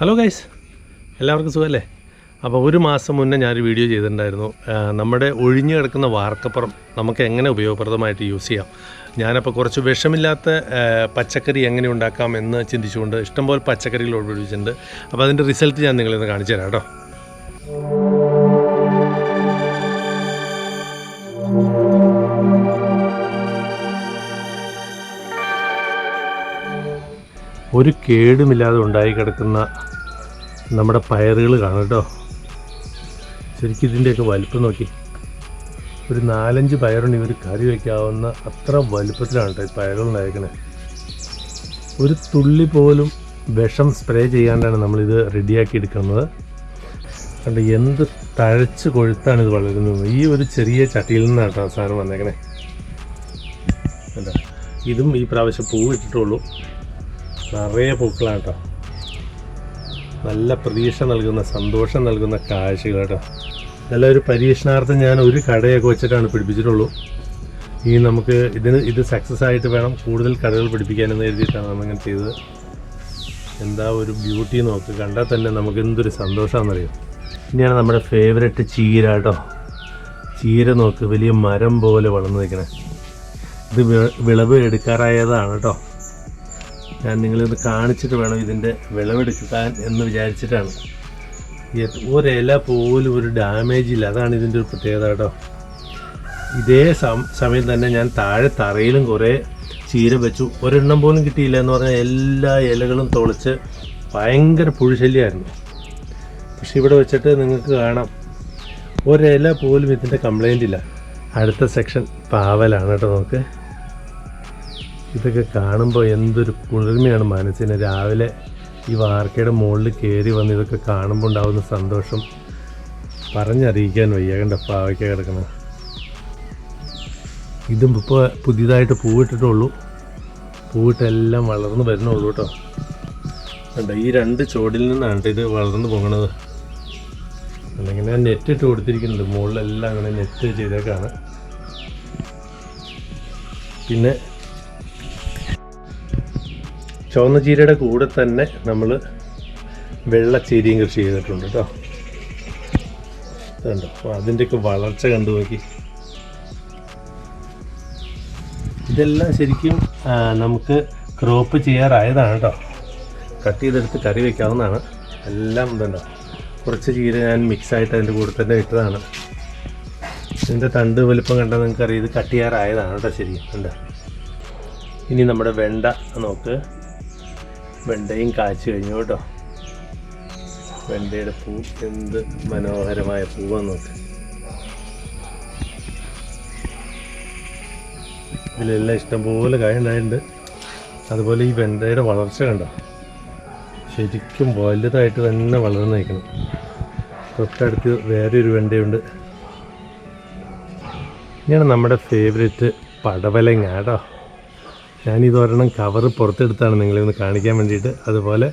Hello guys എല്ലാവർക്കും സുഖമല്ലേ അപ്പോൾ ഒരു മാസം മുന്നേ ഞാനൊരു വീഡിയോ ചെയ്തിട്ടുണ്ടായിരുന്നു. നമ്മുടെ ഒഴിഞ്ഞു കിടക്കുന്ന വാർക്കപ്പുറം നമുക്ക് എങ്ങനെ ഉപയോഗപ്രദമായിട്ട് യൂസ് ചെയ്യാം? ഞാനപ്പോൾ കുറച്ച് വിഷമില്ലാത്ത പച്ചക്കറി എങ്ങനെ ഉണ്ടാക്കാം എന്ന് ചിന്തിച്ചുകൊണ്ട് ഇഷ്ടംപോലെ പച്ചക്കറികൾ ഉപയോഗിച്ചിട്ടുണ്ട് അപ്പോൾ അതിന്റെ റിസൾട്ട് ഞാൻ നിങ്ങളിന്ന് കാണിച്ചു തരാം കേട്ടോ. ഒരു കേടുമില്ലാതെ ഉണ്ടായി കിടക്കുന്ന നമ്മുടെ പയറുകൾ കാണും കേട്ടോ. ശരിക്കും ഇതിന്റെയൊക്കെ വലുപ്പം നോക്കി. ഒരു നാലഞ്ച് പയറുണ്ട്. ഇവർ കറി വയ്ക്കാവുന്ന അത്ര വലുപ്പത്തിലാണ് കേട്ടോ ഈ പയറുകൾ നയക്കണേ ഒരു തുള്ളി പോലും വിഷം സ്പ്രേ ചെയ്യാണ്ടാണ് നമ്മളിത് റെഡിയാക്കി എടുക്കുന്നത്. കണ്ട് എന്ത് തഴച്ച് കൊഴുത്താണ് ഇത് വളരുന്നത്. ഈ ഒരു ചെറിയ ചട്ടിയിൽ നിന്നാണ് കേട്ടോ സാധനം വന്നേക്കണേ. കണ്ടോ? ഇതും ഈ പ്രാവശ്യം പൂവിട്ടിട്ടുള്ളൂ നിറയെ പൂക്കളാണ് കേട്ടോ. നല്ല പ്രതീക്ഷ നൽകുന്ന സന്തോഷം നൽകുന്ന കാഴ്ചകൾ കേട്ടോ. നല്ല ഒരു പരീക്ഷണാർത്ഥം ഞാൻ ഒരു കടയൊക്കെ വെച്ചിട്ടാണ് പിടിപ്പിച്ചിട്ടുള്ളൂ. ഈ നമുക്ക് ഇതിന് ഇത് സക്സസ് ആയിട്ട് വേണം കൂടുതൽ കടകൾ പിടിപ്പിക്കാനെന്ന് എഴുതിയിട്ടാണ് നമ്മളിങ്ങനെ ചെയ്തത്. എന്താ ഒരു ബ്യൂട്ടി നോക്ക് കണ്ടാൽ തന്നെ നമുക്ക് എന്തൊരു സന്തോഷമാണെന്നറിയാം ഇനിയാണ് നമ്മുടെ ഫേവററ്റ് ചീര കേട്ടോ. ചീര നോക്ക് വലിയ മരം പോലെ വളർന്നു നിൽക്കണേ. ഇത് വിളവ് എടുക്കാറായതാണ് കേട്ടോ. ഞാൻ നിങ്ങളിത് കാണിച്ചിട്ട് വേണം ഇതിന്റെ വിളവെടുക്കാൻ എന്ന് വിചാരിച്ചിട്ടാണ്. ഒരില പോലും ഒരു ഡാമേജ് ഇല്ല. അതാണ് ഇതിന്റെ ഒരു പ്രത്യേകത കേട്ടോ. ഇതേ സമയം തന്നെ ഞാൻ താഴെ തറയിലും കുറേ ചീര വെച്ചു. ഒരെണ്ണം പോലും കിട്ടിയില്ല എന്ന് പറഞ്ഞാൽ എല്ലാ ഇലകളും തുളച്ച് ഭയങ്കര പുഴുശല്യമായിരുന്നു പക്ഷെ ഇവിടെ വെച്ചിട്ട് നിങ്ങൾക്ക് കാണാം. ഒരില പോലും ഇതിന്റെ കംപ്ലൈന്റ് ഇല്ല. അടുത്ത സെക്ഷൻ പാവലാണ് കേട്ടോ നമുക്ക്. ഇതൊക്കെ കാണുമ്പോൾ എന്തൊരു കുളിർമയാണ് മനസ്സിന്. രാവിലെ ഈ വാർക്കയുടെ മുകളിൽ കയറി വന്ന് ഇതൊക്കെ കാണുമ്പോൾ ഉണ്ടാകുന്ന സന്തോഷം. പറഞ്ഞറിയിക്കാൻ വയ്യ കണ്ട? പാവയ്ക്ക കിടക്കണം. ഇതും ഇപ്പോൾ പുതിയതായിട്ട് പൂവിട്ടിട്ടുള്ളൂ പൂവിട്ടെല്ലാം വളർന്നു വരുന്നുള്ളൂ കേട്ടോ. കണ്ടോ ഈ രണ്ട് ചോടിൽ നിന്നാണ് ഇത് വളർന്നു പോകണത്. ഞാൻ നെറ്റ് ഇട്ട് കൊടുത്തിരിക്കുന്നുണ്ട്. മുകളിലെല്ലാം അങ്ങനെ നെറ്റ് ചെയ്തേക്കാണ്. പിന്നെ ചുവന്ന ചീരയുടെ കൂടെ തന്നെ നമ്മൾ വെള്ളച്ചീരയും കൃഷി ചെയ്തിട്ടുണ്ട് കേട്ടോ കണ്ടോ അപ്പോൾ അതിന്റെയൊക്കെ വളർച്ച കണ്ടു നോക്കി. ഇതെല്ലാം ശരിക്കും നമുക്ക് ക്രോപ്പ് ചെയ്യാറായതാണ് കേട്ടോ കട്ട് ചെയ്തെടുത്ത് കറി വെക്കാവുന്നതാണ്. എല്ലാം ഇതുണ്ടോ. കുറച്ച് ചീര ഞാൻ മിക്സായിട്ട് അതിന്റെ കൂടെ തന്നെ ഇട്ടതാണ്. ഇതിന്റെ തണ്ട് വലുപ്പം കണ്ടാൽ നിങ്ങൾക്കറിയാം ഇത് കട്ട് ചെയ്യാറായതാണ് കേട്ടോ ശരിക്കും. കണ്ടോ? ഇനി നമ്മുടെ വെണ്ട നോക്ക്. വെണ്ടയും കാച്ചു കഴിഞ്ഞു കേട്ടോ. വെണ്ടയുടെ പൂ എന്ത് മനോഹരമായ പൂവാന്ന് നോക്ക്. ഇതിലെല്ലാം ഇഷ്ടംപോലെ കായ ഉണ്ടായിട്ടുണ്ട്. അതുപോലെ ഈ വെണ്ടയുടെ വളർച്ച കണ്ടോ? ശരിക്കും വലുതായിട്ട് തന്നെ വളർന്നു നിൽക്കണം. തൊട്ടടുത്ത് വേറെ ഒരു വെണ്ടയുണ്ട്. ഇങ്ങനെ നമ്മുടെ ഫേവറേറ്റ് പടവലങ്ങ കേട്ടോ. ഞാനിത് കവർ പുറത്തെടുത്താണ് നിങ്ങളെ ഒന്ന് കാണിക്കാൻ വേണ്ടിയിട്ട്. അതുപോലെ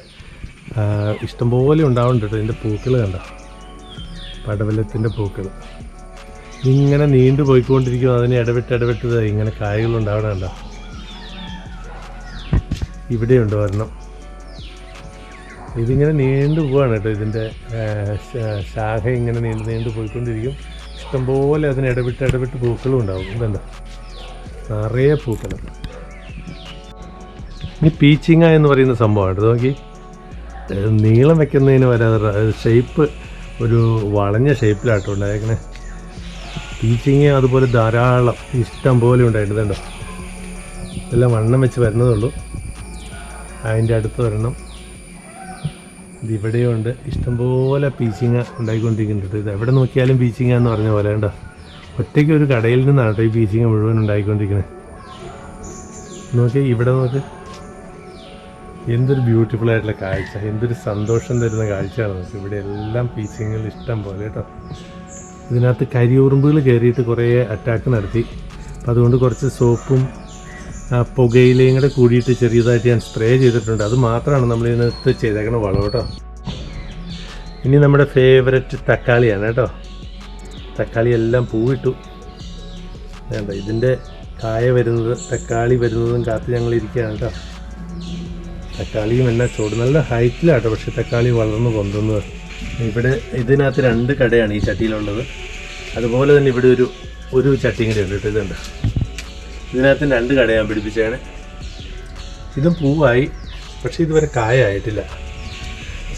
ഇഷ്ടംപോലെ ഉണ്ടാവുന്നുണ്ട് കേട്ടോ ഇതിന്റെ പൂക്കൾ കണ്ട? പടവലത്തിന്റെ പൂക്കൾ. ഇങ്ങനെ നീണ്ടു പോയിക്കൊണ്ടിരിക്കും അതിനെ ഇടവിട്ട് ഇടവിട്ട് ഇങ്ങനെ കായകൾ കണ്ടോ? ഇവിടെയുണ്ട് ഒരെണ്ണം. ഇതിങ്ങനെ നീണ്ടു പോവാണ് കേട്ടോ ഇതിന്റെ ശാഖ ഇങ്ങനെ നീണ്ട് നീണ്ടു പോയിക്കൊണ്ടിരിക്കും. ഇഷ്ടംപോലെ അതിന് ഇടവിട്ട് ഇടവിട്ട് പൂക്കളും ഉണ്ടാവും. ഇതുണ്ടോ നിറയെ പൂക്കൾ. ഈ പീച്ചിങ്ങ എന്ന് പറയുന്ന സംഭവമാണ് നോക്കി. നീളം വെക്കുന്നതിന് വരാതെ ഷേപ്പ് ഒരു വളഞ്ഞ ഷേപ്പിലാട്ടോ ഉണ്ടായേക്കണേ പീച്ചിങ്ങ അതുപോലെ ധാരാളം ഇഷ്ടം പോലെ ഉണ്ടായിട്ടുണ്ട് കണ്ടോ എല്ലാം വണ്ണം വെച്ച് വരുന്നതുള്ളൂ അതിന്റെ അടുത്ത് വരണം ഇതിവിടെയും ഉണ്ട്. ഇഷ്ടംപോലെ പീച്ചിങ്ങ ഉണ്ടായിക്കൊണ്ടിരിക്കുന്നുണ്ട് ഇത് എവിടെ നോക്കിയാലും പീച്ചിങ്ങ എന്ന് പറഞ്ഞ പോലെ കണ്ടോ. ഒറ്റയ്ക്ക് ഒരു കടയിൽ നിന്നാണ് കേട്ടോ ഈ പീച്ചിങ്ങ മുഴുവൻ ഉണ്ടായിക്കൊണ്ടിരിക്കുന്നത് നോക്കി ഇവിടെ നോക്ക്. എന്തൊരു ബ്യൂട്ടിഫുൾ ആയിട്ടുള്ള കാഴ്ച എന്തൊരു സന്തോഷം തരുന്ന കാഴ്ചയാണ് നമുക്ക്. ഇവിടെ എല്ലാം പീച്ചിങ്ങുകൾ ഇഷ്ടം പോലെ കേട്ടോ. ഇതിനകത്ത് കരിയുറുമ്പുകൾ കയറിയിട്ട് കുറേ അറ്റാക്ക് നടത്തി. അപ്പം അതുകൊണ്ട് കുറച്ച് സോപ്പും പുകയിലയും കൂടെ കൂടിയിട്ട് ചെറിയതായിട്ട് ഞാൻ സ്പ്രേ ചെയ്തിട്ടുണ്ട്. അത് മാത്രമാണ് നമ്മൾ ഇതിനകത്ത് ചെയ്തേക്കണ വളം കേട്ടോ. ഇനി നമ്മുടെ ഫേവററ്റ് തക്കാളിയാണ് കേട്ടോ. തക്കാളി എല്ലാം പൂവിട്ടു. വേണ്ട ഇതിന്റെ കായ വരുന്നത് തക്കാളി വരുന്നതും കാത്ത് ഞങ്ങൾ ഇരിക്കുകയാണ് കേട്ടോ. തക്കാളിയും എന്നാ ചൂട്. നല്ല ഹൈറ്റിലാട്ടോ പക്ഷെ തക്കാളി വളർന്നു പൊന്തുന്നത് ഇവിടെ ഇതിനകത്ത് രണ്ട് കടയാണ് ഈ ചട്ടിയിലുള്ളത്. അതുപോലെ തന്നെ ഇവിടെ ഒരു ഒരു ചട്ടിയും കൂടി ഉണ്ട് ഇതുണ്ട്. ഇതിനകത്ത് രണ്ട് കടയാണ് പിടിപ്പിച്ചാണ് ഇതും പൂവായി. പക്ഷേ ഇതുവരെ കായായിട്ടില്ല.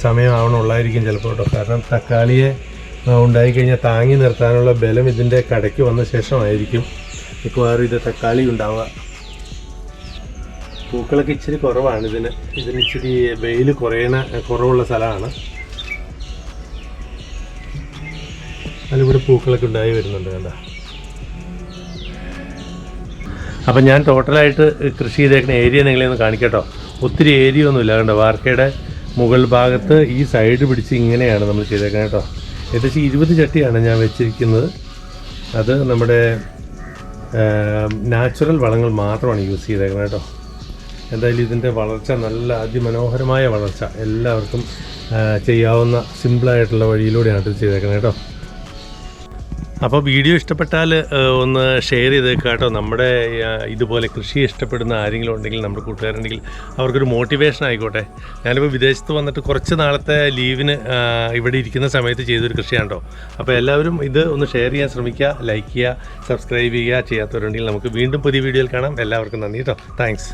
സമയമാവണമുള്ളായിരിക്കും ചിലപ്പോൾ കേട്ടോ. കാരണം തക്കാളിയെ ഉണ്ടായിക്കഴിഞ്ഞാൽ താങ്ങി നിർത്താനുള്ള ബലം ഇതിന്റെ കടയ്ക്ക് വന്ന ശേഷമായിരിക്കും. മിക്കവാറും ഇത് തക്കാളി ഉണ്ടാവുക. പൂക്കളൊക്കെ ഇച്ചിരി കുറവാണ്. ഇതിന് ഇതിന് ഇച്ചിരി വെയിൽ കുറയണ കുറവുള്ള സ്ഥലമാണ്. അതിലിവിടെ പൂക്കളൊക്കെ ഉണ്ടായി വരുന്നുണ്ട് കണ്ട? അപ്പം ഞാൻ ടോട്ടലായിട്ട് കൃഷി ചെയ്തേക്കുന്ന ഏരിയ നിങ്ങളെ ഒന്ന് കാണിക്കട്ടോ. ഒത്തിരി ഏരിയ ഒന്നുമില്ല കണ്ടോ? വാർക്കയുടെ മുകൾ ഭാഗത്ത് ഈ സൈഡ് പിടിച്ച് ഇങ്ങനെയാണ് നമ്മൾ ചെയ്തേക്കുന്നത് കേട്ടോ. ഏകദേശം ഇരുപത് ചട്ടിയാണ് ഞാൻ വെച്ചിരിക്കുന്നത്. അത് നമ്മുടെ നാച്ചുറൽ വളങ്ങൾ മാത്രമാണ് യൂസ് ചെയ്തേക്കുന്നത് കേട്ടോ. എന്തായാലും ഇതിന്റെ വളർച്ച നല്ല അതിമനോഹരമായ വളർച്ച എല്ലാവർക്കും ചെയ്യാവുന്ന സിമ്പിളായിട്ടുള്ള വഴിയിലൂടെയാണ് ഇത് ചെയ്തേക്കുന്നത് കേട്ടോ. അപ്പോൾ വീഡിയോ ഇഷ്ടപ്പെട്ടാൽ ഒന്ന് ഷെയർ ചെയ്തേക്കുക കേട്ടോ. നമ്മുടെ ഇതുപോലെ കൃഷി ഇഷ്ടപ്പെടുന്ന ആരെങ്കിലും ഉണ്ടെങ്കിൽ നമ്മുടെ കൂട്ടുകാരുണ്ടെങ്കിൽ അവർക്കൊരു മോട്ടിവേഷൻ ആയിക്കോട്ടെ. ഞാനിപ്പോൾ വിദേശത്ത് വന്നിട്ട് കുറച്ച് നാളത്തെ ലീവിന് ഇവിടെ ഇരിക്കുന്ന സമയത്ത് ചെയ്തൊരു കൃഷിയാണ് കേട്ടോ. അപ്പോൾ എല്ലാവരും ഇത് ഒന്ന് ഷെയർ ചെയ്യാൻ ശ്രമിക്കുക ലൈക്ക് ചെയ്യുക സബ്സ്ക്രൈബ് ചെയ്യുക ചെയ്യാത്തവരുണ്ടെങ്കിൽ നമുക്ക് വീണ്ടും പുതിയ വീഡിയോയിൽ കാണാം. എല്ലാവർക്കും നന്ദി കേട്ടോ. താങ്ക്സ്.